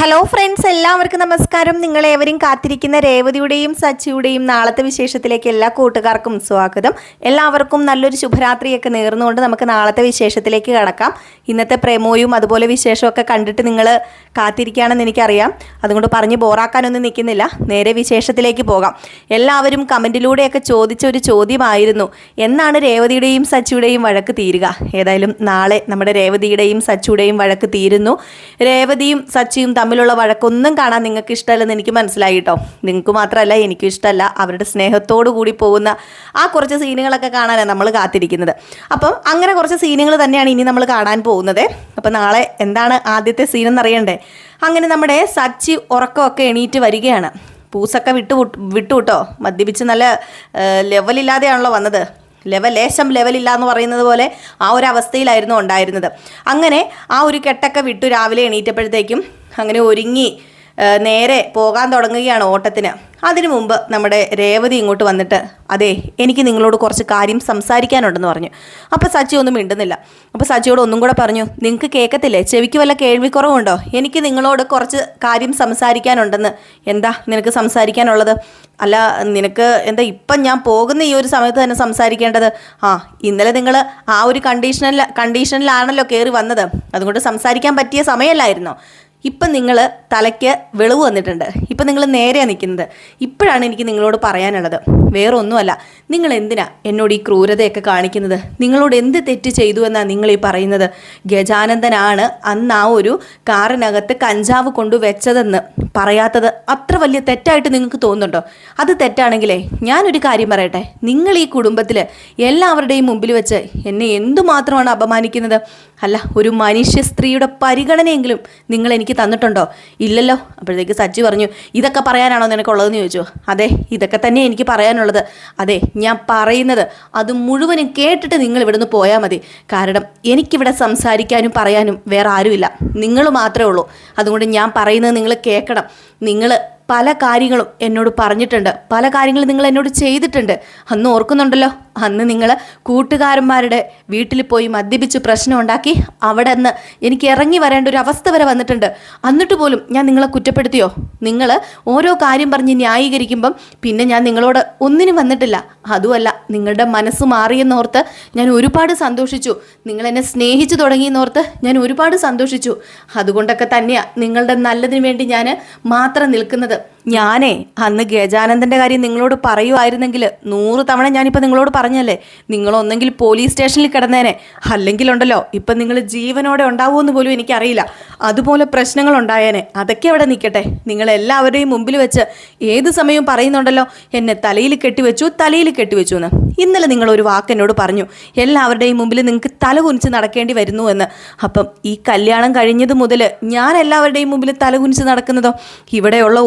Hello friends എല്ലാവർക്കും നമസ്കാരം. നിങ്ങളേവരും കാത്തിരിക്കുന്ന രേവതിയുടെയും സച്ചിയുടെയും നാളത്തെ വിശേഷത്തിലേക്ക് എല്ലാ കൂട്ടുകാർക്കും സ്വാഗതം. എല്ലാവർക്കും നല്ലൊരു ശുഭരാത്രിയൊക്കെ നേർന്നുകൊണ്ട് നമുക്ക് നാളത്തെ വിശേഷത്തിലേക്ക് കടക്കാം. ഇന്നത്തെ പ്രേമോയും അതുപോലെ വിശേഷമൊക്കെ കണ്ടിട്ട് നിങ്ങൾ കാത്തിരിക്കുകയാണെന്ന് എനിക്കറിയാം. അതുകൊണ്ട് പറഞ്ഞ് ബോറാക്കാനൊന്നും നിൽക്കുന്നില്ല. നേരെ വിശേഷത്തിലേക്ക് പോകാം. എല്ലാവരും കമന്റിലൂടെയൊക്കെ ചോദിച്ച ഒരു ചോദ്യമായിരുന്നു. എന്നാണ് രേവതിയുടെയും സച്ചിയുടെയും വഴക്ക് തീരുക? ഏതായാലും നാളെ നമ്മുടെ രേവതിയുടെയും സച്ചിയുടെയും വഴക്ക് തീരുന്നു. രേവതിയും സച്ചിയും തമ്മിലുള്ള വഴക്കൊന്നും കാണാൻ നിങ്ങൾക്ക് ഇഷ്ടമല്ലെന്ന് എനിക്ക് മനസ്സിലായി കേട്ടോ നിങ്ങൾക്ക് മാത്രമല്ല എനിക്കും ഇഷ്ടമല്ല. അവരുടെ സ്നേഹത്തോടു കൂടി പോകുന്ന ആ കുറച്ച് സീനുകളൊക്കെ കാണാനാണ് നമ്മൾ കാത്തിരിക്കുന്നത്. അപ്പം അങ്ങനെ കുറച്ച് സീനുകൾ തന്നെയാണ് ഇനി നമ്മൾ കാണാൻ പോകുന്നത്. അപ്പം നാളെ എന്താണ് ആദ്യത്തെ സീനെന്ന് എന്നറിയണ്ടേ അങ്ങനെ നമ്മുടെ സച്ചി ഉറക്കമൊക്കെ എണീറ്റ് വരികയാണ്. പൂസൊക്കെ വിട്ടു വിട്ടു കേട്ടോ മദ്യപിച്ച് നല്ല ലെവലില്ലാതെയാണല്ലോ വന്നത്. ലെവൽ ലേശം ലെവലില്ല എന്ന് പറയുന്നത് പോലെ ആ ഒരു അവസ്ഥയിലായിരുന്നു ഉണ്ടായിരുന്നത്. അങ്ങനെ ആ ഒരു കെട്ടൊക്കെ വിട്ടു രാവിലെ എണീറ്റപ്പോഴത്തേക്കും അങ്ങനെ ഒരുങ്ങി നേരെ പോകാൻ തുടങ്ങുകയാണ് ഓട്ടത്തിന്. അതിനു മുമ്പ് നമ്മുടെ രേവതി ഇങ്ങോട്ട് വന്നിട്ട് അതെ എനിക്ക് നിങ്ങളോട് കുറച്ച് കാര്യം സംസാരിക്കാനുണ്ടെന്ന് പറഞ്ഞു. അപ്പോൾ സച്ചി ഒന്നും മിണ്ടുന്നില്ല. അപ്പോൾ സച്ചിയോട് ഒന്നും കൂടെ പറഞ്ഞു നിങ്ങൾക്ക് കേൾക്കത്തില്ലേ? ചെവിക്ക് വല്ല കേൾവിക്കുറവുണ്ടോ? എനിക്ക് നിങ്ങളോട് കുറച്ച് കാര്യം സംസാരിക്കാനുണ്ടെന്ന്. എന്താ നിനക്ക് സംസാരിക്കാനുള്ളത്? അല്ല നിനക്ക് എന്താ ഇപ്പം ഞാൻ പോകുന്ന ഈ ഒരു സമയത്ത് തന്നെ സംസാരിക്കേണ്ടത്? ആ ഇന്നലെ നിങ്ങൾ ആ ഒരു കണ്ടീഷനിൽ കണ്ടീഷനിലാണല്ലോ കയറി വന്നത്. അതുകൊണ്ട് സംസാരിക്കാൻ പറ്റിയ സമയമല്ലായിരുന്നോ ഇപ്പം നിങ്ങൾ തലയ്ക്ക് വെളിവ് വന്നിട്ടുണ്ട്. ഇപ്പം നിങ്ങൾ നേരെയാണ് നിൽക്കുന്നത്. ഇപ്പോഴാണ് എനിക്ക് നിങ്ങളോട് പറയാനുള്ളത്. വേറെ ഒന്നുമല്ല നിങ്ങൾ എന്തിനാ എന്നോട് ഈ ക്രൂരതയൊക്കെ കാണിക്കുന്നത്? നിങ്ങളോട് എന്ത് തെറ്റ് ചെയ്തു എന്നാണ് നിങ്ങൾ ഈ പറയുന്നത്? ഗജാനന്ദനാണ് അന്ന് ആ ഒരു കാറിനകത്ത് കഞ്ചാവ് കൊണ്ടു വെച്ചതെന്ന് പറയാത്തത് അത്ര വലിയ തെറ്റായിട്ട് നിങ്ങൾക്ക് തോന്നുന്നുണ്ടോ? അത് തെറ്റാണെങ്കിലേ ഞാനൊരു കാര്യം പറയട്ടെ. നിങ്ങൾ ഈ കുടുംബത്തിൽ എല്ലാവരുടെയും മുമ്പിൽ വെച്ച് എന്നെ എന്തുമാത്രമാണ് അപമാനിക്കുന്നത്? അല്ല ഒരു മനുഷ്യ സ്ത്രീയുടെ പരിഗണനയെങ്കിലും നിങ്ങൾ എനിക്ക് തന്നിട്ടുണ്ടോ? ഇല്ലല്ലോ. അപ്പോഴത്തേക്ക് സജ്ജി പറഞ്ഞു ഇതൊക്കെ പറയാനാണോ നിനക്കുള്ളതെന്ന് ചോദിച്ചു. അതെ ഇതൊക്കെ തന്നെ എനിക്ക് പറയാനുള്ളത്. അതെ ഞാൻ പറയുന്നത് അത് മുഴുവനും കേട്ടിട്ട് നിങ്ങൾ ഇവിടുന്ന് പോയാൽ മതി. കാരണം എനിക്കിവിടെ സംസാരിക്കാനും പറയാനും വേറെ ആരുമില്ല. നിങ്ങൾ മാത്രമേ ഉള്ളൂ. അതുകൊണ്ട് ഞാൻ പറയുന്നത് നിങ്ങൾ കേൾക്കണം. നിങ്ങൾ പല കാര്യങ്ങളും എന്നോട് പറഞ്ഞിട്ടുണ്ട്. പല കാര്യങ്ങളും നിങ്ങൾ എന്നോട് ചെയ്തിട്ടുണ്ട്. അന്ന് ഓർക്കുന്നുണ്ടല്ലോ. അന്ന് നിങ്ങൾ കൂട്ടുകാരന്മാരുടെ വീട്ടിൽ പോയി മദ്യപിച്ച് പ്രശ്നം ഉണ്ടാക്കി അവിടെ നിന്ന് എനിക്ക് ഇറങ്ങി വരേണ്ട ഒരു അവസ്ഥ വരെ വന്നിട്ടുണ്ട്. എന്നിട്ട് പോലും ഞാൻ നിങ്ങളെ കുറ്റപ്പെടുത്തിയോ? നിങ്ങൾ ഓരോ കാര്യം പറഞ്ഞ് ന്യായീകരിക്കുമ്പം പിന്നെ ഞാൻ നിങ്ങളോട് ഒന്നിനും വന്നിട്ടില്ല. അതുമല്ല നിങ്ങളുടെ മനസ്സ് മാറിയെന്നോർത്ത് ഞാൻ ഒരുപാട് സന്തോഷിച്ചു. നിങ്ങൾ എന്നെ സ്നേഹിച്ചു തുടങ്ങിയെന്നോർത്ത് ഞാൻ ഒരുപാട് സന്തോഷിച്ചു. അതുകൊണ്ടൊക്കെ തന്നെയാണ് നിങ്ങളുടെ നല്ലതിന് വേണ്ടി ഞാൻ മാത്രം നിൽക്കുന്നത്. ഞാനേ അന്ന് ഗജാനന്ദന്റെ കാര്യം നിങ്ങളോട് പറയുമായിരുന്നെങ്കിൽ നൂറ് തവണ ഞാനിപ്പോൾ നിങ്ങളോട് പറഞ്ഞല്ലേ? നിങ്ങളൊന്നെങ്കിൽ പോലീസ് സ്റ്റേഷനിൽ കിടന്നേനെ. അല്ലെങ്കിലുണ്ടല്ലോ ഇപ്പം നിങ്ങൾ ജീവനോടെ ഉണ്ടാവുമെന്ന് പോലും എനിക്കറിയില്ല. അതുപോലെ പ്രശ്നങ്ങൾ ഉണ്ടായേനെ അതൊക്കെ അവിടെ നിൽക്കട്ടെ നിങ്ങളെല്ലാവരുടെയും മുമ്പിൽ വെച്ച് ഏത് സമയവും പറയുന്നുണ്ടല്ലോ എന്നെ തലയിൽ കെട്ടിവെച്ചു തലയിൽ കെട്ടിവെച്ചു എന്ന് ഇന്നലെ നിങ്ങളൊരു വാക്ക് എന്നോട് പറഞ്ഞു. എല്ലാവരുടെയും മുമ്പിൽ നിങ്ങൾക്ക് തല കുനിച്ച് നടക്കേണ്ടി വരുന്നു എന്ന്. അപ്പം ഈ കല്യാണം കഴിഞ്ഞത് മുതൽ ഞാൻ എല്ലാവരുടെയും മുമ്പിൽ തല കുനിച്ച് നടക്കുന്നതോ? ഇവിടെയുള്ള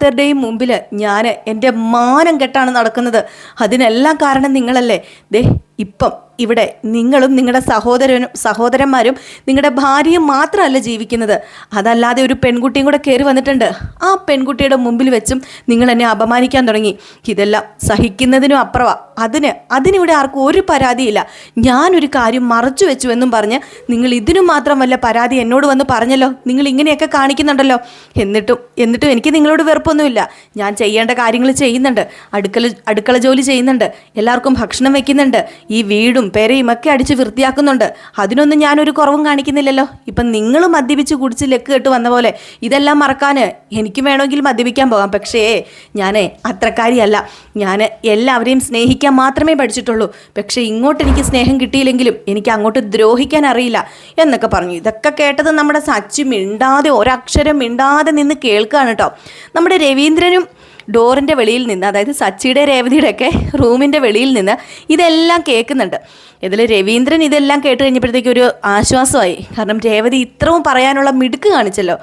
ഓരോരുത്തരുടെയും മുമ്പിൽ ഞാൻ എന്റെ മാനം കെട്ടാണ് നടക്കുന്നത്. അതിനെല്ലാം കാരണം നിങ്ങളല്ലേ. ദേ ഇപ്പം ഇവിടെ നിങ്ങളും നിങ്ങളുടെ സഹോദരനും സഹോദരന്മാരും നിങ്ങളുടെ ഭാര്യയും മാത്രമല്ല ജീവിക്കുന്നത്. അതല്ലാതെ ഒരു പെൺകുട്ടിയും കൂടെ കയറി വന്നിട്ടുണ്ട്. ആ പെൺകുട്ടിയുടെ മുമ്പിൽ വെച്ചും നിങ്ങൾ എന്നെ അപമാനിക്കാൻ തുടങ്ങി. ഇതെല്ലാം സഹിക്കുന്നതിനും അപ്പുറവാ. അതിന് അതിനിവിടെ ആർക്കും ഒരു പരാതിയില്ല. ഞാനൊരു കാര്യം മറച്ചു വെച്ചു എന്നും പറഞ്ഞ് നിങ്ങൾ ഇതിനും മാത്രം വല്ല പരാതി എന്നോട് വന്ന് പറഞ്ഞല്ലോ? നിങ്ങൾ ഇങ്ങനെയൊക്കെ കാണിക്കുന്നുണ്ടല്ലോ? എന്നിട്ടും എന്നിട്ടും എനിക്ക് നിങ്ങളോട് വെറുപ്പൊന്നുമില്ല. ഞാൻ ചെയ്യേണ്ട കാര്യങ്ങൾ ചെയ്യുന്നുണ്ട്. അടുക്കള അടുക്കള ജോലി ചെയ്യുന്നുണ്ട്. എല്ലാവർക്കും ഭക്ഷണം വെക്കുന്നുണ്ട്. ഈ വീടും പെരയും ഒക്കെ അടിച്ച് വൃത്തിയാക്കുന്നുണ്ട്. അതിനൊന്നും ഞാനൊരു കുറവും കാണിക്കുന്നില്ലല്ലോ. ഇപ്പം നിങ്ങൾ മദ്യപിച്ച് കുടിച്ച് ലെക്ക് കെട്ട് വന്ന പോലെ ഇതെല്ലാം മറക്കാൻ എനിക്കും വേണമെങ്കിൽ മദ്യപിക്കാൻ പോകാം. പക്ഷേ ഞാൻ അത്രക്കാരിയല്ല. ഞാൻ എല്ലാവരെയും സ്നേഹിക്കാൻ മാത്രമേ പഠിച്ചിട്ടുള്ളൂ. പക്ഷേ ഇങ്ങോട്ട് എനിക്ക് സ്നേഹം കിട്ടിയില്ലെങ്കിലും എനിക്ക് അങ്ങോട്ട് ദ്രോഹിക്കാൻ അറിയില്ല എന്നൊക്കെ പറഞ്ഞു. ഇതൊക്കെ കേട്ടത് നമ്മുടെ സച്ചി മിണ്ടാതെ ഒരക്ഷരം മിണ്ടാതെ നിന്ന് കേൾക്കുകയാണ് കേട്ടോ നമ്മുടെ രവീന്ദ്രനും ഡോറിന്റെ വെളിയിൽ നിന്ന് അതായത് സച്ചിയുടെ രേവതിയുടെ ഒക്കെ റൂമിന്റെ വെളിയിൽ നിന്ന് ഇതെല്ലാം കേൾക്കുന്നുണ്ട്. ഇതിൽ രവീന്ദ്രൻ ഇതെല്ലാം കേട്ട് കഴിഞ്ഞപ്പോഴത്തേക്കൊരു ആശ്വാസമായി. കാരണം രേവതി ഇത്രയും പറയാനുള്ള മിടുക്ക് കാണിച്ചല്ലോ.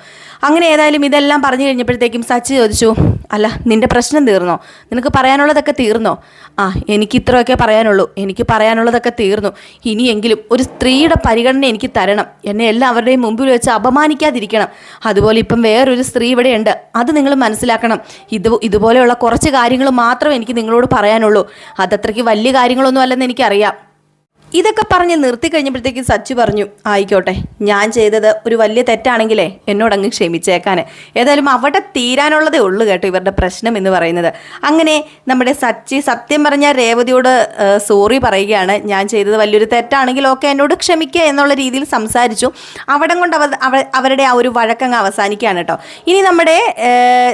അങ്ങനെ ഏതായാലും ഇതെല്ലാം പറഞ്ഞു കഴിഞ്ഞപ്പോഴത്തേക്കും സച്ചി ചോദിച്ചു അല്ല നിന്റെ പ്രശ്നം തീർന്നോ? നിനക്ക് പറയാനുള്ളതൊക്കെ തീർന്നോ? ആ എനിക്ക് ഇത്രയൊക്കെ പറയാനുള്ളൂ. എനിക്ക് പറയാനുള്ളതൊക്കെ തീർന്നു. ഇനിയെങ്കിലും ഒരു സ്ത്രീയുടെ പരിഗണന എനിക്ക് തരണം. എന്നെ എല്ലാവരുടെയും മുമ്പിൽ വെച്ച് അപമാനിക്കാതിരിക്കണം. അതുപോലെ ഇപ്പം വേറൊരു സ്ത്രീ ഇവിടെയുണ്ട്. അത് നിങ്ങൾ മനസ്സിലാക്കണം. ഇത് ഇതുപോലെയുള്ള കുറച്ച് കാര്യങ്ങൾ മാത്രമേ എനിക്ക് നിങ്ങളോട് പറയാനുള്ളൂ. അതത്രയ്ക്ക് വലിയ കാര്യങ്ങളൊന്നും അല്ലെന്ന് എനിക്കറിയാം. ഇതൊക്കെ പറഞ്ഞ് നിർത്തി കഴിഞ്ഞപ്പോഴത്തേക്കും സച്ചു പറഞ്ഞു ആയിക്കോട്ടെ ഞാൻ ചെയ്തത് ഒരു വലിയ തെറ്റാണെങ്കിലേ എന്നോടങ്ങ് ക്ഷമിച്ചേക്കാൻ ഏതായാലും അവിടെ തീരാനുള്ളതേ ഉള്ളൂ കേട്ടോ ഇവരുടെ പ്രശ്നം എന്ന് പറയുന്നത്. അങ്ങനെ നമ്മുടെ സച്ചി സത്യം പറഞ്ഞ രേവതിയോട് സോറി പറയുകയാണ്. ഞാൻ ചെയ്തത് വലിയൊരു തെറ്റാണെങ്കിൽ ഓക്കെ എന്നോട് ക്ഷമിക്കുക എന്നുള്ള രീതിയിൽ സംസാരിച്ചു. അവിടെ കൊണ്ട് അവ അവ- അവരുടെ ആ ഒരു വഴക്കങ്ങ് അവസാനിക്കുകയാണ് കേട്ടോ. ഇനി നമ്മുടെ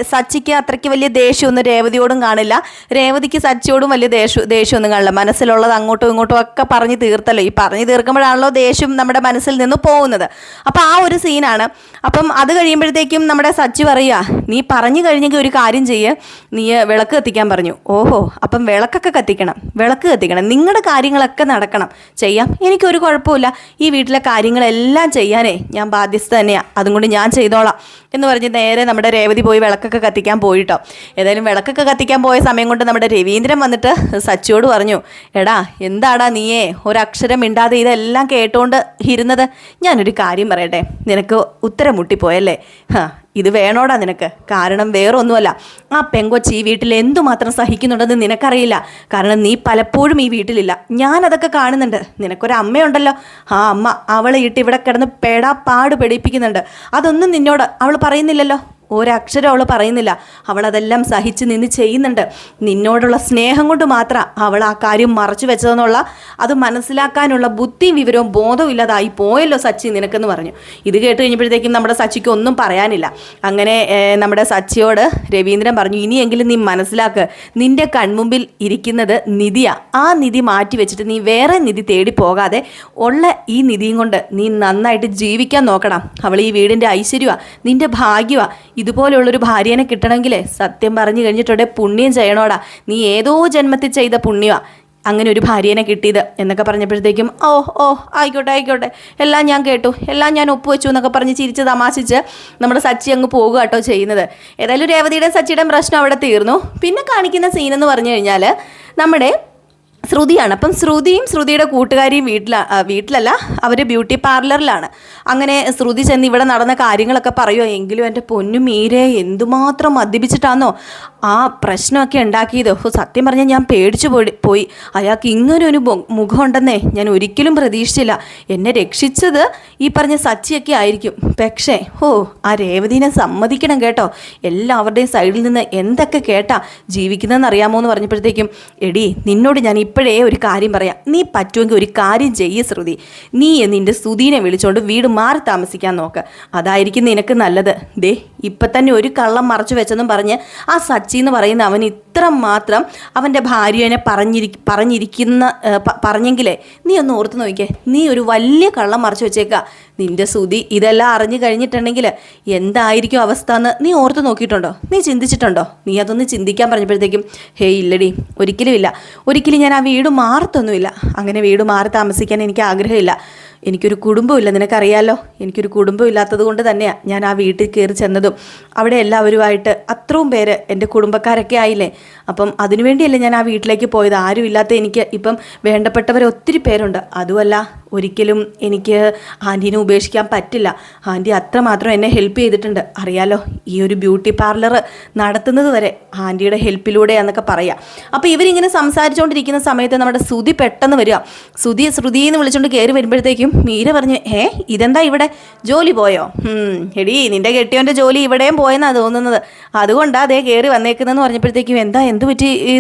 സച്ചിക്ക് അത്രയ്ക്ക് വലിയ ദേഷ്യമൊന്നും രേവതിയോടും കാണില്ല. രേവതിക്ക് സച്ചിയോടും വലിയ ദേഷ്യം ദേഷ്യമൊന്നും കാണില്ല. മനസ്സിലുള്ളത് അങ്ങോട്ടും ഇങ്ങോട്ടും ഒക്കെ പറഞ്ഞ് തീർത്തല്ലോ. ഈ പറഞ്ഞു തീർക്കുമ്പോഴാണല്ലോ ദേഷ്യം നമ്മുടെ മനസ്സിൽ നിന്ന് പോകുന്നത്. അപ്പം ആ ഒരു സീനാണ്. അപ്പം അത് കഴിയുമ്പോഴത്തേക്കും നമ്മുടെ സച്ചി പറയുക നീ പറഞ്ഞു കഴിഞ്ഞെങ്കിൽ ഒരു കാര്യം ചെയ്യ്. നീ വിളക്ക് കത്തിക്കാൻ പറഞ്ഞു. ഓഹോ അപ്പം വിളക്കൊക്കെ കത്തിക്കണം. വിളക്ക് കത്തിക്കണം. നിങ്ങളുടെ കാര്യങ്ങളൊക്കെ നടക്കണം. ചെയ്യാം. എനിക്കൊരു കുഴപ്പമില്ല ഈ വീട്ടിലെ കാര്യങ്ങളെല്ലാം ചെയ്യാനേ ഞാൻ ബാധ്യസ്ഥ തന്നെയാണ് അതും കൊണ്ട് ഞാൻ ചെയ്തോളാം എന്ന് പറഞ്ഞ് നേരെ നമ്മുടെ രേവതി പോയി വിളക്കൊക്കെ കത്തിക്കാൻ പോയിട്ടോ. ഏതായാലും വിളക്കൊക്കെ കത്തിക്കാൻ പോയ സമയം കൊണ്ട് നമ്മുടെ രവീന്ദ്രൻ വന്നിട്ട് സച്ചിയോട് പറഞ്ഞു എടാ എന്താടാ നീയേ? ഒരക്ഷരം മിണ്ടാതെ ഇതെല്ലാം കേട്ടോണ്ട് ഇരുന്നത് ഞാനൊരു കാര്യം പറയട്ടെ? നിനക്ക് ഉത്തരം മുട്ടിപ്പോയല്ലേ ഹാ ഇത് വേണോടാ നിനക്ക്. കാരണം വേറൊന്നുമല്ല. ആ പെങ്കൊച്ച് ഈ വീട്ടിൽ എന്തുമാത്രം സഹിക്കുന്നുണ്ടെന്ന് നിനക്കറിയില്ല. കാരണം നീ പലപ്പോഴും ഈ വീട്ടിലില്ല. ഞാനതൊക്കെ കാണുന്നുണ്ട്. നിനക്കൊരു അമ്മയുണ്ടല്ലോ. ആ അമ്മ അവളെ ഇട്ട് ഇവിടെ കിടന്ന് പേടാ പാട് പെടിപ്പിക്കുന്നുണ്ട്. അതൊന്നും നിന്നോട് അവൾ പറയുന്നില്ലല്ലോ. ഒരക്ഷരം അവൾ പറയുന്നില്ല. അവൾ അതെല്ലാം സഹിച്ച് നിന്ന് ചെയ്യുന്നുണ്ട്. നിന്നോടുള്ള സ്നേഹം കൊണ്ട് മാത്രം അവൾ ആ കാര്യം മറച്ചു വെച്ചതെന്നുള്ള അത് മനസ്സിലാക്കാനുള്ള ബുദ്ധിയും വിവരവും ബോധവും ഇല്ലാതായി പോയല്ലോ സച്ചി നിനക്കെന്ന് പറഞ്ഞു. ഇത് കേട്ട് കഴിഞ്ഞപ്പോഴത്തേക്കും നമ്മുടെ സച്ചിക്ക് ഒന്നും പറയാനില്ല. അങ്ങനെ നമ്മുടെ സച്ചിയോട് രവീന്ദ്രൻ പറഞ്ഞു ഇനിയെങ്കിലും നീ മനസ്സിലാക്ക് നിന്റെ കൺമുമ്പിൽ ഇരിക്കുന്നത് നിധിയാ. ആ നിധി മാറ്റി വെച്ചിട്ട് നീ വേറെ നിധി തേടി പോകാതെ ഉള്ള ഈ നിധിയും കൊണ്ട് നീ നന്നായിട്ട് ജീവിക്കാൻ നോക്കണം. അവൾ ഈ വീടിന്റെ ഐശ്വര്യമാണ് നിന്റെ ഭാഗ്യമാ ഇതുപോലെയുള്ളൊരു ഭാര്യനെ കിട്ടണമെങ്കിലേ സത്യം പറഞ്ഞു കഴിഞ്ഞിട്ടുണ്ടെ പുണ്യം ചെയ്യണോടാ. നീ ഏതോ ജന്മത്തിൽ ചെയ്ത പുണ്യമാ അങ്ങനെ ഒരു ഭാര്യനെ കിട്ടിയത് എന്നൊക്കെ പറഞ്ഞപ്പോഴത്തേക്കും ഓ ഓ ആയിക്കോട്ടെ ആയിക്കോട്ടെ. എല്ലാം ഞാൻ കേട്ടു. എല്ലാം ഞാൻ ഒപ്പുവെച്ചു എന്നൊക്കെ പറഞ്ഞ് ചിരിച്ച് തമാശിച്ച് നമ്മുടെ സച്ചി അങ്ങ് പോകുക കേട്ടോ ചെയ്യുന്നത്. ഏതായാലും രേവതിയുടെ സച്ചിയുടെ പ്രശ്നം അവിടെ തീർന്നു. പിന്നെ കാണിക്കുന്ന സീൻ എന്ന് പറഞ്ഞു കഴിഞ്ഞാൽ നമ്മുടെ ശ്രുതിയാണ്. അപ്പം ശ്രുതിയും ശ്രുതിയുടെ കൂട്ടുകാരിയും വീട്ടില വീട്ടിലല്ല അവർ ബ്യൂട്ടി പാർലറിലാണ്. അങ്ങനെ ശ്രുതി ചെന്ന് ഇവിടെ നടന്ന കാര്യങ്ങളൊക്കെ പറയുമോ എങ്കിലും എന്റെ പൊന്നു മീരെ എന്തുമാത്രം മദ്യപിച്ചിട്ടാണെന്നോ ആ പ്രശ്നമൊക്കെ ഉണ്ടാക്കിയത്. സത്യം പറഞ്ഞാൽ ഞാൻ പേടിച്ചു പോയി അയാൾക്ക് ഇങ്ങനെ ഒരു മുഖമുണ്ടെന്നേ ഞാൻ ഒരിക്കലും പ്രതീക്ഷിച്ചില്ല. എന്നെ രക്ഷിച്ചത് ഈ പറഞ്ഞ സച്ചിയൊക്കെ ആയിരിക്കും. പക്ഷേ ഓ ആ രേവതിനെ സമ്മതിക്കണം കേട്ടോ. എല്ലാവരുടെയും സൈഡിൽ നിന്ന് എന്തൊക്കെ കേട്ടാ ജീവിക്കുന്നതെന്ന് അറിയാമോ എന്ന് പറഞ്ഞപ്പോഴത്തേക്കും എടി നിന്നോട് ഞാൻ ഇപ്പോഴേ ഒരു കാര്യം പറയാം. നീ പറ്റുമെങ്കിൽ ഒരു കാര്യം ചെയ്യ് ശ്രുതി. നീ നിന്റെ സുധീനെ വിളിച്ചോണ്ട് വീട് മാറി താമസിക്കാൻ നോക്ക്. അതായിരിക്കും നിനക്ക് നല്ലത്. ദേ ഇപ്പം തന്നെ ഒരു കള്ളം മറച്ചു വെച്ചെന്നും പറഞ്ഞ് ആ സച്ചി എന്ന് പറയുന്ന അവൻ ഇത്ര മാത്രം അവന്റെ ഭാര്യനെ പറഞ്ഞിരി പറഞ്ഞിരിക്കുന്ന പറഞ്ഞെങ്കിലേ നീ ഒന്ന് ഓർത്ത് നോക്കിയേ നീ ഒരു വലിയ കള്ളം മറച്ചു വെച്ചേക്ക. നിന്റെ സുതി ഇതെല്ലാം അറിഞ്ഞു കഴിഞ്ഞിട്ടുണ്ടെങ്കിൽ എന്തായിരിക്കും അവസ്ഥ എന്ന് നീ ഓർത്ത് നോക്കിയിട്ടുണ്ടോ? നീ ചിന്തിച്ചിട്ടുണ്ടോ? നീ അതൊന്ന് ചിന്തിക്കാൻ പറഞ്ഞപ്പോഴത്തേക്കും ഹേയ് ഇല്ലടി ഒരിക്കലും ഇല്ല ഒരിക്കലും ഞാൻ ആ വീട് മാറത്തൊന്നുമില്ല. അങ്ങനെ വീട് മാറി താമസിക്കാൻ എനിക്ക് ആഗ്രഹമില്ല. എനിക്കൊരു കുടുംബമില്ല നിനക്കറിയാലോ? എനിക്കൊരു കുടുംബം ഇല്ലാത്തത് കൊണ്ട് തന്നെയാണ് ഞാൻ ആ വീട്ടിൽ കയറി ചെന്നതും. അവിടെ എല്ലാവരുമായിട്ട് അത്രയും പേര് എന്റെ കുടുംബക്കാരൊക്കെ ആയില്ലേ? അപ്പം അതിനുവേണ്ടിയല്ലേ ഞാൻ ആ വീട്ടിലേക്ക് പോയത്. ആരും ഇല്ലാത്ത എനിക്ക് ഇപ്പം വേണ്ടപ്പെട്ടവർ ഒത്തിരി പേരുണ്ട്. അതുമല്ല ഒരിക്കലും എനിക്ക് ആന്റീനെ ഉപേക്ഷിക്കാൻ പറ്റില്ല. ആന്റി അത്രമാത്രം എന്നെ ഹെൽപ്പ് ചെയ്തിട്ടുണ്ട്. അറിയാലോ ഈ ഒരു ബ്യൂട്ടി പാർലർ നടത്തുന്നത് വരെ ആന്റിയുടെ ഹെൽപ്പിലൂടെയാന്നൊക്കെ പറയാം. അപ്പോൾ ഇവരിങ്ങനെ സംസാരിച്ചുകൊണ്ടിരിക്കുന്ന സമയത്ത് നമ്മുടെ ശ്രുതി പെട്ടെന്ന് വരിക. ശ്രുതി ശ്രുതി എന്ന് വിളിച്ചുകൊണ്ട് കയറി വരുമ്പോഴത്തേക്കും മീര പറഞ്ഞു ഏ ഇതെന്താ ഇവിടെ? ജോലി പോയോ? എടി നിന്റെ കെട്ടിയവന്റെ ജോലി ഇവിടെയും പോയെന്നാണ് തോന്നുന്നത്. അതുകൊണ്ടാ അതേ കയറി വന്നേക്കുന്നതെന്ന് പറഞ്ഞപ്പോഴത്തേക്കും എന്താ എന്ത് പറ്റി ഈ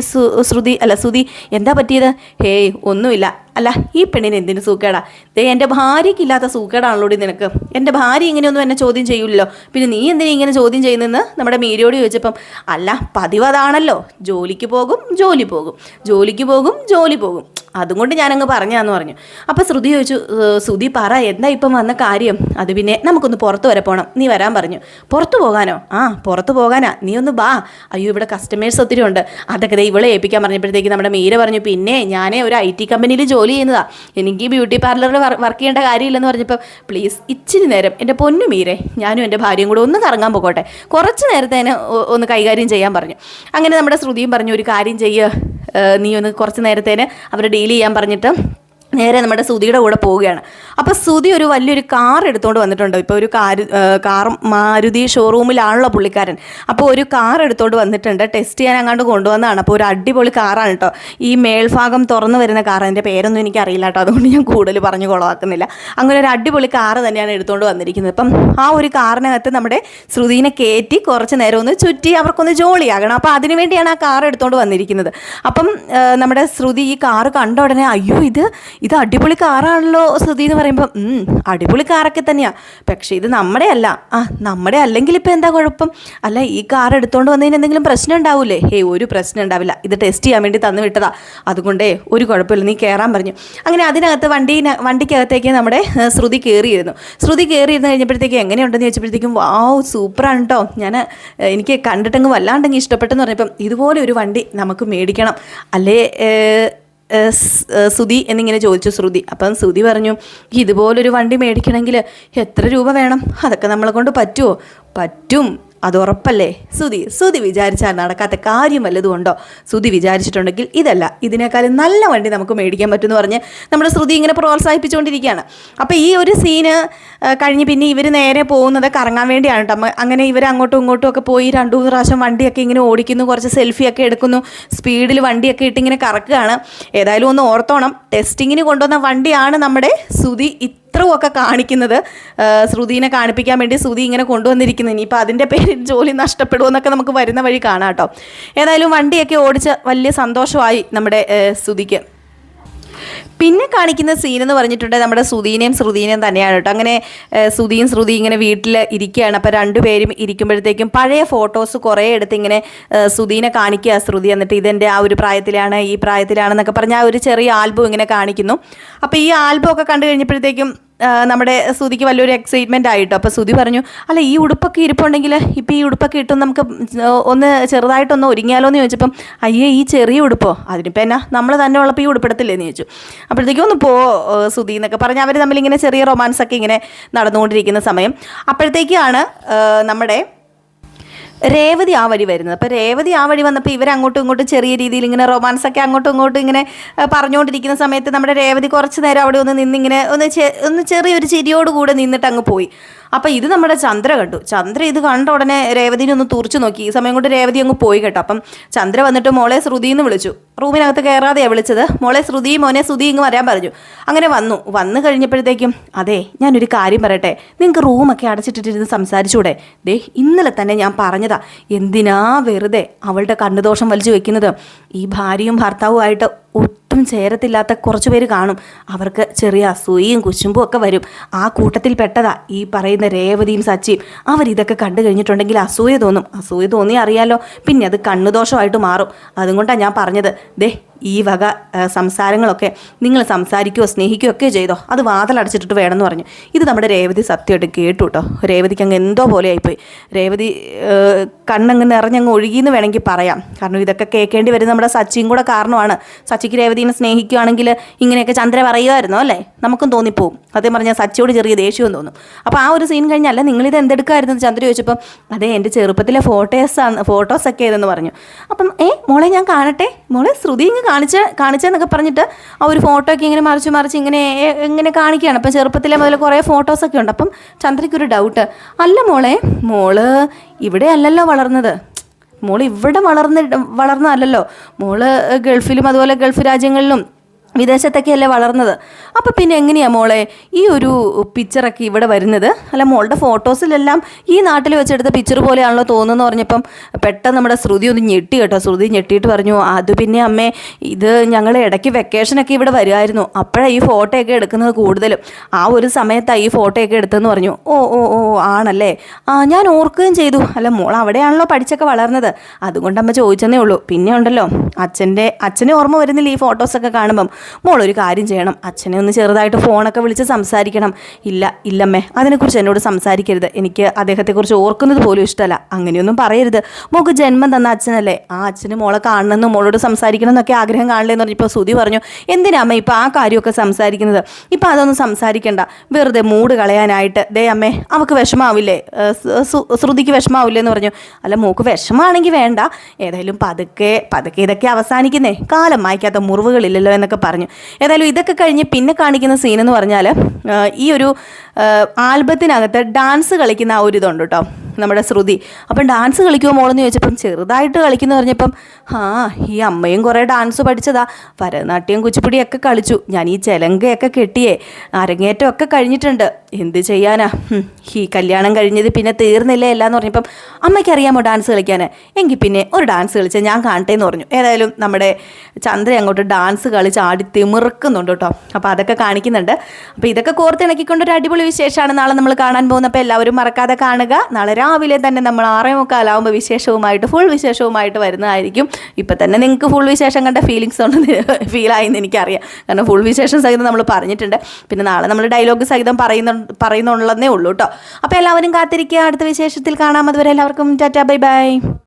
ശ്രുതി അല്ല ശ്രുതി എന്താ പറ്റിയത്? ഹേയ് ഒന്നുമില്ല. അല്ല ഈ പെണ്ണിന് എന്തിനു സൂക്കേടാ? ദേ എന്റെ ഭാര്യയ്ക്കില്ലാത്ത സൂക്കേടാണല്ലോടി നിനക്ക്. എന്റെ ഭാര്യ ഇങ്ങനെയൊന്നും എന്നെ ചോദ്യം ചെയ്യില്ലല്ലോ പിന്നെ നീ എന്തിനാ ഇങ്ങനെ ചോദ്യം ചെയ്യുന്നതെന്ന് നമ്മുടെ മീരയോട് ചോദിച്ചപ്പം അല്ല പതിവ് അതാണല്ലോ. ജോലിക്ക് പോകും ജോലി പോകും. ജോലിക്ക് പോകും ജോലി പോകും. അതുകൊണ്ട് ഞാനങ്ങ് പറഞ്ഞാന്ന് പറഞ്ഞു. അപ്പോൾ ശ്രുതി ചോദിച്ചു "ഏഹ്, ശ്രുതി പറ എന്താ ഇപ്പം വന്ന കാര്യം? അത് പിന്നെ നമുക്കൊന്ന് പുറത്ത് വരെ പോകണം നീ വരാൻ പറഞ്ഞു. പുറത്ത് പോകാനോ? ആ പുറത്ത് പോകാനാ. നീ ഒന്ന് ബാ അയ്യോ ഇവിടെ കസ്റ്റമേഴ്സ് ഒത്തിരി ഉണ്ട്. അതൊക്കെ ഇവളെ ഏൽപ്പിക്കാൻ പറഞ്ഞപ്പോഴത്തേക്ക് നമ്മുടെ മീര പറഞ്ഞു പിന്നെ ഞാനേ ഒരു ഐ ടി കമ്പനിയിൽ ജോലി ചെയ്യുന്നതാ. എനിക്ക് ബ്യൂട്ടി പാർലറിൽ വർക്ക് ചെയ്യേണ്ട കാര്യമില്ലെന്ന് പറഞ്ഞപ്പോൾ പ്ലീസ് ഇച്ചിരി നേരം. എന്റെ പൊന്നു മീരെ ഞാനും എന്റെ ഭാര്യയും കൂടെ ഒന്ന് കറങ്ങാൻ പോകട്ടെ. കുറച്ച് നേരത്തേന് തന്നെ ഒന്ന് കൈകാര്യം ചെയ്യാൻ പറഞ്ഞു. അങ്ങനെ നമ്മുടെ ശ്രുതിയും പറഞ്ഞു ഒരു കാര്യം ചെയ്യുക നീ ഒന്ന് കുറച്ച് നേരത്തേന് അവരെ ഡീൽ ചെയ്യാൻ പറഞ്ഞിട്ട് നേരെ നമ്മുടെ സുധിയുടെ കൂടെ പോവുകയാണ്. അപ്പോൾ സുധി ഒരു വലിയൊരു കാർ എടുത്തുകൊണ്ട് വന്നിട്ടുണ്ട്. ഇപ്പോൾ ഒരു കാർ കാർ മാരുതി ഷോറൂമിലാണല്ലോ പുള്ളിക്കാരൻ. അപ്പോൾ ഒരു കാർ എടുത്തുകൊണ്ട് വന്നിട്ടുണ്ട്. ടെസ്റ്റ് ചെയ്യാൻ അങ്ങോട്ട് കൊണ്ടുവന്നതാണ്. അപ്പോൾ ഒരു അടിപൊളി കാറാണ് കേട്ടോ. ഈ മേൽഭാഗം തുറന്നു വരുന്ന കാർ. അതിന്റെ പേരൊന്നും എനിക്ക് അറിയില്ല കേട്ടോ. അതുകൊണ്ട് ഞാൻ കൂടുതൽ പറഞ്ഞു കുളവാക്കുന്നില്ല. അങ്ങനെ ഒരു അടിപൊളി കാർ തന്നെയാണ് എടുത്തുകൊണ്ട് വന്നിരിക്കുന്നത്. അപ്പം ആ ഒരു കാറിനകത്ത് നമ്മുടെ ശ്രുതിനെ കയറ്റി കുറച്ച് നേരം ഒന്ന് ചുറ്റി അവർക്കൊന്ന് ജോളിയാകണം. അപ്പോൾ അതിനു വേണ്ടിയാണ് ആ കാർ എടുത്തുകൊണ്ട് വന്നിരിക്കുന്നത്. അപ്പം നമ്മുടെ ശ്രുതി ഈ കാർ കണ്ട ഉടനെ അയ്യോ ഇത് ഇത് അടിപൊളി കാറാണല്ലോ ശ്രുതി എന്ന് പറയുമ്പോൾ അടിപൊളി കാറൊക്കെ തന്നെയാണ് പക്ഷേ ഇത് നമ്മുടെ അല്ല. ആ നമ്മുടെ അല്ലെങ്കിൽ ഇപ്പം എന്താ കുഴപ്പം? അല്ല ഈ കാർ എടുത്തുകൊണ്ട് വന്നതിന് എന്തെങ്കിലും പ്രശ്നം ഉണ്ടാവില്ലേ ഏയ് ഒരു പ്രശ്നം ഉണ്ടാവില്ല. ഇത് ടെസ്റ്റ് ചെയ്യാൻ വേണ്ടി തന്നു വിട്ടതാ. അതുകൊണ്ടേ ഒരു കുഴപ്പമില്ല. നീ കയറാൻ പറഞ്ഞു. അങ്ങനെ അതിനകത്ത് വണ്ടി വണ്ടിക്കകത്തേക്ക് നമ്മുടെ ശ്രുതി കയറിയിരുന്നു ശ്രുതി കയറിയിരുന്നു കഴിഞ്ഞപ്പോഴത്തേക്ക് എങ്ങനെയുണ്ടെന്ന് ചോദിച്ചപ്പോഴത്തേക്കും വാവ് സൂപ്പറാണ് കേട്ടോ ഞാൻ എനിക്ക് കണ്ടിട്ടങ്ങ് വല്ലാണ്ടെങ്കിൽ ഇഷ്ടപ്പെട്ടെന്ന് പറഞ്ഞപ്പം ഇതുപോലെ ഒരു വണ്ടി നമുക്ക് മേടിക്കണം. അല്ലേ ഏഹ്, ഏഹ് സ്- ഏഹ് സുധി എന്നിങ്ങനെ ചോദിച്ചു ശ്രുതി. അപ്പം സുധി പറഞ്ഞു ഇതുപോലൊരു വണ്ടി മേടിക്കണമെങ്കിൽ എത്ര രൂപ വേണം? അതൊക്കെ നമ്മളെ കൊണ്ട് പറ്റുമോ പറ്റും. അത് ഉറപ്പല്ലേ? സുതി സുതി വിചാരിച്ചാൽ നടക്കാത്ത കാര്യം വല്ലതും ഉണ്ടോ? സുതി വിചാരിച്ചിട്ടുണ്ടെങ്കിൽ ഇതല്ല. ഇതിനേക്കാളും നല്ല വണ്ടി നമുക്ക് മേടിക്കാൻ പറ്റുമെന്ന് പറഞ്ഞ് നമ്മുടെ ശ്രുതി ഇങ്ങനെ പ്രോത്സാഹിപ്പിച്ചുകൊണ്ടിരിക്കുകയാണ്. അപ്പോൾ ഈ ഒരു സീന് കഴിഞ്ഞ് പിന്നെ ഇവർ നേരെ പോകുന്നത് കറങ്ങാൻ വേണ്ടിയാണ് കേട്ടോ. അങ്ങനെ ഇവർ അങ്ങോട്ടും ഇങ്ങോട്ടും ഒക്കെ പോയി രണ്ടു മൂന്ന് പ്രാവശ്യം വണ്ടിയൊക്കെ ഇങ്ങനെ ഓടിക്കുന്നു. കുറച്ച് സെൽഫിയൊക്കെ എടുക്കുന്നു. സ്പീഡിൽ വണ്ടിയൊക്കെ ഇട്ടിങ്ങനെ കറക്കുകയാണ്. ഏതായാലും ഒന്ന് ഓർത്തോണം. ടെസ്റ്റിങ്ങിന് കൊണ്ടുവന്ന വണ്ടിയാണ് നമ്മുടെ സുധി ഇത്രയുമൊക്കെ കാണിക്കുന്നത്. ശ്രുതിനെ കാണിപ്പിക്കാൻ വേണ്ടി ശ്രുതി ഇങ്ങനെ കൊണ്ടുവന്നിരിക്കുന്നത് ഇനിയിപ്പോൾ അതിന്റെ പേരിൽ ജോലി നഷ്ടപ്പെടുമെന്നൊക്കെ നമുക്ക് വരുന്ന വഴി കാണാം കേട്ടോ. ഏതായാലും വണ്ടിയൊക്കെ ഓടിച്ച വലിയ സന്തോഷമായി നമ്മുടെ ശ്രുതിക്ക്. പിന്നെ കാണിക്കുന്ന സീൻ എന്ന് പറഞ്ഞിട്ടുണ്ടെങ്കിൽ നമ്മുടെ സുധീനയും ശ്രുതീനയും തന്നെയാണ് കേട്ടോ. അങ്ങനെ ഏഹ്, ശ്രുതി ഇങ്ങനെ വീട്ടിൽ ഇരിക്കുകയാണ്. അപ്പോൾ രണ്ടുപേരും ഇരിക്കുമ്പോഴത്തേക്കും പഴയ ഫോട്ടോസ് കുറേ എടുത്ത് ഇങ്ങനെ സുധീനെ കാണിക്കുക ശ്രുതി എന്നിട്ട് ഇതെന്റെ ആ ഒരു പ്രായത്തിലാണ് ഈ പ്രായത്തിലാണെന്നൊക്കെ പറഞ്ഞ് ആ ഒരു ചെറിയ ആൽബം ഇങ്ങനെ കാണിക്കുന്നു. അപ്പോൾ ഈ ആൽബം ഒക്കെ കണ്ടു കഴിഞ്ഞപ്പോഴത്തേക്കും നമ്മുടെ സുതിക്ക് വലിയൊരു എക്സൈറ്റ്മെന്റ് ആയിട്ടോ. അപ്പോൾ സുതി പറഞ്ഞു അല്ല ഈ ഉടുപ്പൊക്കെ ഇരിപ്പുണ്ടെങ്കിൽ ഇപ്പോൾ ഈ ഉടുപ്പൊക്കെ ഇട്ടും നമുക്ക് ഒന്ന് ചെറുതായിട്ടൊന്ന് ഒരുങ്ങിയാലോ എന്ന് ചോദിച്ചപ്പം അയ്യേ ഈ ചെറിയ ഉടുപ്പോ? അതിനിപ്പോൾ എന്നാ നമ്മൾ തന്നെ ഉള്ളപ്പോൾ ഈ ഉടുപ്പെടുത്തില്ലേ? എന്ന് ചോദിച്ചു. അപ്പോഴത്തേക്കും ഒന്ന് പോ സുതി എന്നൊക്കെ പറഞ്ഞ് അവർ തമ്മിൽ ഇങ്ങനെ ചെറിയ റൊമാൻസൊക്കെ ഇങ്ങനെ നടന്നുകൊണ്ടിരിക്കുന്ന സമയം. അപ്പോഴത്തേക്കാണ് നമ്മുടെ രേവതി ആ വഴി വരുന്നത്. അപ്പോൾ രേവതി ആ വഴി വന്നപ്പോൾ ഇവർ അങ്ങോട്ടും ഇങ്ങോട്ടും ചെറിയ രീതിയിൽ ഇങ്ങനെ റൊമാൻസ് ഒക്കെ അങ്ങോട്ടും ഇങ്ങോട്ടും ഇങ്ങനെ പറഞ്ഞുകൊണ്ടിരിക്കുന്ന സമയത്ത് നമ്മുടെ രേവതി കുറച്ച് നേരം അവിടെ ഒന്ന് നിന്നിങ്ങനെ ഒന്ന് ഒന്ന് ചെറിയൊരു ചിരിയോടുകൂടെ നിന്നിട്ട് അങ്ങ് പോയി. അപ്പോൾ ഇത് നമ്മുടെ ചന്ദ്ര കണ്ടു. ചന്ദ്ര ഇത് കണ്ട ഉടനെ രേവതിനെ ഒന്ന് തുറച്ചു നോക്കി. ഈ സമയം കൊണ്ട് രേവതി അങ്ങ് പോയി കേട്ടോ. അപ്പം ചന്ദ്ര വന്നിട്ട് മോളെ ശ്രുതി എന്ന് വിളിച്ചു. റൂമിനകത്ത് കയറാതെയാണ് വിളിച്ചത് മോളെ ശ്രുതി മോനെ ശ്രുതി ഇങ്ങ് വരാൻ പറഞ്ഞു. അങ്ങനെ വന്നു. വന്നു കഴിഞ്ഞപ്പോഴത്തേക്കും അതെ ഞാനൊരു കാര്യം പറയട്ടെ. നിങ്ങൾക്ക് റൂമൊക്കെ അടച്ചിട്ടിട്ടിരുന്ന് സംസാരിച്ചൂടെ? ദേ ഇന്നലെ തന്നെ ഞാൻ പറഞ്ഞതാ. എന്തിനാ വെറുതെ അവളുടെ കണ്ണുദോഷം വലിച്ചു വെക്കുന്നത്? ഈ ഭാര്യയും ഭർത്താവുമായിട്ട് ഒട്ടും ചേരത്തില്ലാത്ത കുറച്ച് പേര് കാണും. അവർക്ക് ചെറിയ അസൂയയും കുശുമ്പും ഒക്കെ വരും. ആ കൂട്ടത്തിൽ പെട്ടതാ ഈ പറയുന്ന രേവതിയും സച്ചിയും. അവരിതൊക്കെ കണ്ടു കഴിഞ്ഞിട്ടുണ്ടെങ്കിൽ അസൂയ തോന്നും. അസൂയ തോന്നി അറിയാലോ. പിന്നെ അത് കണ്ണുദോഷമായിട്ട് മാറും. അതുകൊണ്ടാണ് ഞാൻ പറഞ്ഞത്. ദേ ഈ വക സംസാരങ്ങളൊക്കെ നിങ്ങൾ സംസാരിക്കുകയോ സ്നേഹിക്കുകയോ ഒക്കെ ചെയ്തോ. അത് വാതിലടച്ചിട്ടിട്ട് വേണമെന്ന് പറഞ്ഞു. ഇത് നമ്മുടെ രേവതി സത്യമായിട്ട് കേട്ടു കേട്ടോ രേവതിക്ക് അങ്ങ് എന്തോ പോലെ ആയിപ്പോയി. രേവതി കണ്ണങ്ങ് നിറഞ്ഞങ്ങ് ഒഴുകിയെന്ന് വേണമെങ്കിൽ പറയാം. കാരണം ഇതൊക്കെ കേൾക്കേണ്ടി വരുന്ന നമ്മുടെ സച്ചിയും കൂടെ കാരണമാണ്. സച്ചിക്ക് രേവതിനെ സ്നേഹിക്കുകയാണെങ്കിൽ ഇങ്ങനെയൊക്കെ ചന്ദ്ര പറയുമായിരുന്നു അല്ലേ? നമുക്കും തോന്നിപ്പോവും. അതേ പറഞ്ഞാൽ സച്ചിയോട് ചെറിയ ദേഷ്യവും തോന്നും. അപ്പോൾ ആ ഒരു സീൻ കഴിഞ്ഞല്ല നിങ്ങളിത് എന്തെടുക്കായിരുന്നു? ചന്ദ്ര ചോദിച്ചപ്പം അതെ എന്റെ ചെറുപ്പത്തിലെ ഫോട്ടോസാണ് ഫോട്ടോസൊക്കെ ഏതെന്ന് പറഞ്ഞു. അപ്പം ഏ മോളെ ഞാൻ കാണട്ടെ. മോളെ ശ്രുതി ഇങ്ങ് കാണിച്ച കാണിച്ചെന്നൊക്കെ പറഞ്ഞിട്ട് ആ ഒരു ഫോട്ടോ ഒക്കെ ഇങ്ങനെ മറിച്ച് മറിച്ച് ഇങ്ങനെ ഇങ്ങനെ കാണിക്കുകയാണ്. അപ്പം ചെറുപ്പത്തിലെ മുതൽ കുറേ ഫോട്ടോസൊക്കെ ഉണ്ട്. അപ്പം ചന്ദ്രയ്ക്കൊരു ഡൗട്ട് അല്ല മോളെ മോൾ ഇവിടെ അല്ലല്ലോ വളർന്നത്. മോൾ ഇവിടെ വളർന്ന് വളർന്നതല്ലല്ലോ. മോൾ ഗൾഫിലും അതുപോലെ ഗൾഫ് രാജ്യങ്ങളിലും വിദേശത്തൊക്കെയല്ലേ വളർന്നത്? അപ്പോൾ പിന്നെ എങ്ങനെയാ മോളെ? ഈ ഒരു പിക്ചറൊക്കെ ഇവിടെ വരുന്നത്? അല്ല മോളുടെ ഫോട്ടോസിലെല്ലാം ഈ നാട്ടിൽ വെച്ചെടുത്ത പിക്ചർ പോലെയാണല്ലോ തോന്നുന്നു എന്ന് പറഞ്ഞപ്പം പെട്ടെന്ന് നമ്മുടെ ശ്രുതി ഒന്ന് ഞെട്ടി കേട്ടോ. ശ്രുതി ഞെട്ടിയിട്ട് പറഞ്ഞു അത് പിന്നെ അമ്മേ ഇത് ഞങ്ങൾ ഇടയ്ക്ക് വെക്കേഷനൊക്കെ ഇവിടെ വരുമായിരുന്നു അപ്പോഴാണ് ഈ ഫോട്ടോയൊക്കെ എടുക്കുന്നത് കൂടുതലും. ആ ഒരു സമയത്താണ് ഈ ഫോട്ടോയൊക്കെ എടുത്തതെന്ന് പറഞ്ഞു. ഓ ഓ ഓ ആണല്ലേ? ആ ഞാൻ ഓർക്കുകയും ചെയ്തു. അല്ല മോൾ അവിടെയാണല്ലോ പഠിച്ചൊക്കെ വളർന്നത്. അതുകൊണ്ട് അമ്മ ചോദിച്ചെന്നേ ഉള്ളൂ. പിന്നെ ഉണ്ടല്ലോ അച്ഛന്റെ അച്ഛനെ ഓർമ്മ വരുന്നില്ല ഈ ഫോട്ടോസൊക്കെ കാണുമ്പം. മോൾ ഒരു കാര്യം ചെയ്യണം അച്ഛനെ ഒന്ന് ചെറുതായിട്ട് ഫോണൊക്കെ വിളിച്ച് സംസാരിക്കണം. ഇല്ല ഇല്ലമ്മേ അതിനെക്കുറിച്ച് എന്നോട് സംസാരിക്കരുത്. എനിക്ക് അദ്ദേഹത്തെക്കുറിച്ച് ഓർക്കുന്നത് പോലും ഇഷ്ടമല്ല. അങ്ങനെയൊന്നും പറയരുത്. മോൾക്ക് ജന്മം തന്ന അച്ഛനല്ലേ? ആ അച്ഛന് മോളെ കാണണമെന്നും മോളോട് സംസാരിക്കണം എന്നൊക്കെ ആഗ്രഹം കാണില്ലെന്ന് പറഞ്ഞപ്പോൾ സുതി പറഞ്ഞു എന്തിനാ അമ്മ ഇപ്പോൾ ആ കാര്യമൊക്കെ സംസാരിക്കുന്നത്? ഇപ്പം അതൊന്നും സംസാരിക്കണ്ട. വെറുതെ മൂട് കളയാനായിട്ട്. ദേ അമ്മേ അവൾക്ക് വിഷമാവില്ലേ? ശ്രുതിക്ക് വിഷമാവില്ലേ എന്ന് പറഞ്ഞു. അല്ല മോക്ക് വിഷമാണെങ്കിൽ വേണ്ട. ഏതായാലും പതുക്കെ പതുക്കെ ഇതൊക്കെ അവസാനിക്കുന്നേ. കാലം മായ്ക്കാത്ത മുറിവുകളില്ലല്ലോ എന്നൊക്കെ പറഞ്ഞു പറഞ്ഞു. ഏതായാലും ഇതൊക്കെ കഴിഞ്ഞ് പിന്നെ കാണിക്കുന്ന സീൻ എന്ന് പറഞ്ഞാൽ ഈ ഒരു ആൽബത്തിനകത്ത് ഡാൻസ് കളിക്കുന്ന ആ ഒരു ഇതുണ്ട് കേട്ടോ നമ്മുടെ ശ്രുതി. അപ്പം ഡാൻസ് കളിക്കുമോ മോളെന്ന് ചോദിച്ചപ്പം ചെറുതായിട്ട് കളിക്കുന്നു പറഞ്ഞപ്പം ആ ഈ അമ്മയും കുറേ ഡാൻസ് പഠിച്ചതാ. ഭരതനാട്യം കുച്ചിപ്പുടിയൊക്കെ കളിച്ചു. ഞാൻ ഈ ചെലങ്കയൊക്കെ കെട്ടിയേ. അരങ്ങേറ്റം ഒക്കെ കഴിഞ്ഞിട്ടുണ്ട്. എന്ത് ചെയ്യാനാ? ഈ കല്യാണം കഴിഞ്ഞത് പിന്നെ തീർന്നില്ലേ എല്ലാന്ന് പറഞ്ഞപ്പം അമ്മയ്ക്ക് അറിയാമോ ഡാൻസ് കളിക്കാൻ എങ്കിൽ പിന്നെ ഒരു ഡാൻസ് കളിച്ച ഞാൻ കാണട്ടെ എന്ന് പറഞ്ഞു. ഏതായാലും നമ്മുടെ ചന്ദ്ര അങ്ങോട്ട് ഡാൻസ് കളിച്ച് ആടി തിമിർക്കുന്നുണ്ട് കേട്ടോ. അപ്പോൾ അതൊക്കെ കാണിക്കുന്നുണ്ട്. അപ്പോൾ ഇതൊക്കെ കോർത്തിണക്കിക്കൊണ്ട് ഒരു അടിപൊളി വിശേഷമാണ് നാളെ നമ്മൾ കാണാൻ പോകുന്നപ്പോൾ എല്ലാവരും മറക്കാതെ കാണുക. നാളെ രാവിലെ തന്നെ നമ്മൾ ആറേ മുക്കാലാവുമ്പോൾ വിശേഷവുമായിട്ട് ഫുൾ വിശേഷവുമായിട്ട് വരുന്നതായിരിക്കും. ഇപ്പം തന്നെ നിങ്ങൾക്ക് ഫുൾ വിശേഷം കണ്ട ഫീലിങ്സ് ഉണ്ടെന്ന് ഫീലായെന്ന് എനിക്കറിയാം. കാരണം ഫുൾ വിശേഷം സഹിതം നമ്മൾ പറഞ്ഞിട്ടുണ്ട്. പിന്നെ നാളെ നമ്മൾ ഡയലോഗ് സഹിതം പറയുന്ന പറയുന്നുള്ളതേ ഉള്ളൂ കേട്ടോ അപ്പോൾ എല്ലാവരും കാത്തിരിക്കുക. അടുത്ത വിശേഷത്തിൽ കാണാം. അതുവരെ എല്ലാവർക്കും ടാറ്റാ ബൈ ബൈ.